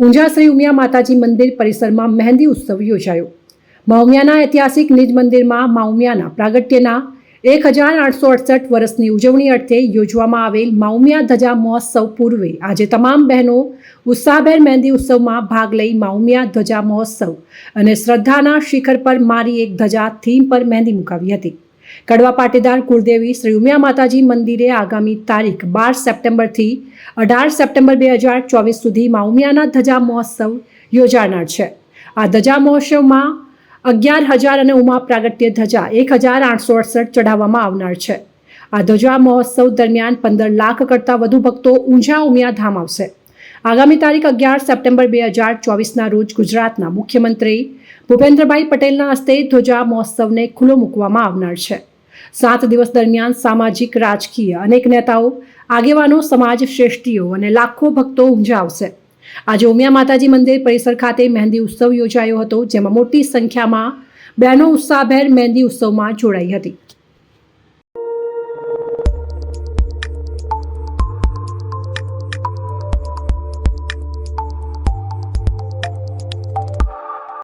ઊંઝા શ્રી ઉમિયા માતાજી મંદિર પરિસરમાં મહેંદી ઉત્સવ યોજાયો. માઉમિયાના ઐતિહાસિક નિજ મંદિરમાં માઉમિયાના પ્રાગટ્યના એક હજાર આઠસો અડસઠ વર્ષની ઉજવણી અર્થે યોજવામાં આવેલ માઉમિયા ધજા મહોત્સવ પૂર્વે આજે તમામ બહેનો ઉત્સાહભેર મહેંદી ઉત્સવમાં ભાગ લઈ માઉમિયા ધજા મહોત્સવ અને શ્રદ્ધાના શિખર પર મારી એક ધજા થીમ પર મહેંદી મુકાવી હતી. કડવા પાટીદાર કુળદેવી શ્રી ઉમિયા માતાજી મંદિરે આગામી તારીખ બાર સપ્ટેમ્બરથી અઢાર સપ્ટેમ્બર બે હજાર ચોવીસ સુધીમાં ઉમિયાના ધજા મહોત્સવ યોજાનાર છે. આ ધજા મહોત્સવમાં અગિયાર હજાર અને ઉમા પ્રાગટ્ય ધજા એક હજાર આઠસો અડસઠ ચઢાવવામાં આવનાર છે. આ ધજા મહોત્સવ દરમિયાન પંદર લાખ કરતાં વધુ ભક્તો ઊંઝા ઉમિયા ધામ આવશે. આગામી તારીખ અગિયાર સપ્ટેમ્બર બે હજાર ચોવીસના રોજ ગુજરાતના મુખ્યમંત્રી ભૂપેન્દ્રભાઈ પટેલના હસ્તે ધ્વજા મહોત્સવને ખુલ્લો મૂકવામાં આવનાર છે. સાત દિવસ દરમિયાન સામાજિક, રાજકીય અનેક નેતાઓ, આગેવાનો, સમાજ શ્રેષ્ઠીઓ અને લાખો ભક્તો ઊંઝા આજે ઉમિયા માતાજી મંદિર પરિસર ખાતે મહેંદી ઉત્સવ યોજાયો હતો, જેમાં મોટી સંખ્યામાં બહેનો ઉત્સાહભેર મહેંદી ઉત્સવમાં જોડાઈ હતી.